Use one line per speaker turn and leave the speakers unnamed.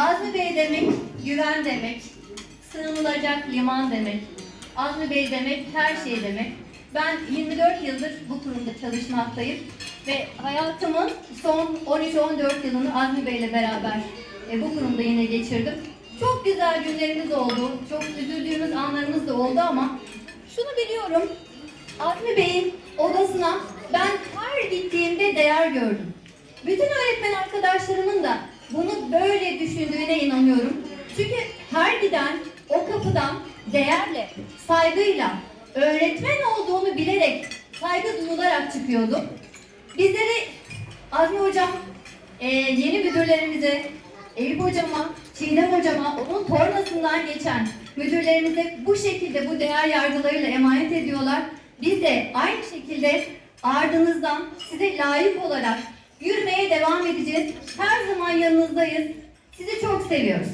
Azmi Bey demek güven demek, sığınılacak liman demek. Azmi Bey demek her şey demek. Ben 24 yıldır bu kurumda çalışmaktayım ve hayatımın son 13-14 yılını Azmi Bey ile beraber e, bu kurumda yine geçirdim. Çok güzel günlerimiz oldu, çok üzüldüğümüz anlarımız da oldu ama şunu biliyorum, Azmi Bey'in odasına ben her gittiğimde değer gördüm. Bütün öğretmen arkadaşlarımın da bunu böyle düşündüğüne inanıyorum. Çünkü her giden o kapıdan değerle, saygıyla, öğretmen olduğunu bilerek, saygı duyularak çıkıyordu. Bizleri Azmi Hocam, e, yeni müdürlerimize, Eyüp Hocama, Çiğdem Hocama, onun tornasından geçen müdürlerimize bu şekilde bu değer yargılarıyla emanet ediyorlar. Biz de aynı şekilde ardınızdan size layık olarak devam edeceğiz. Her zaman yanınızdayız. Sizi çok seviyoruz.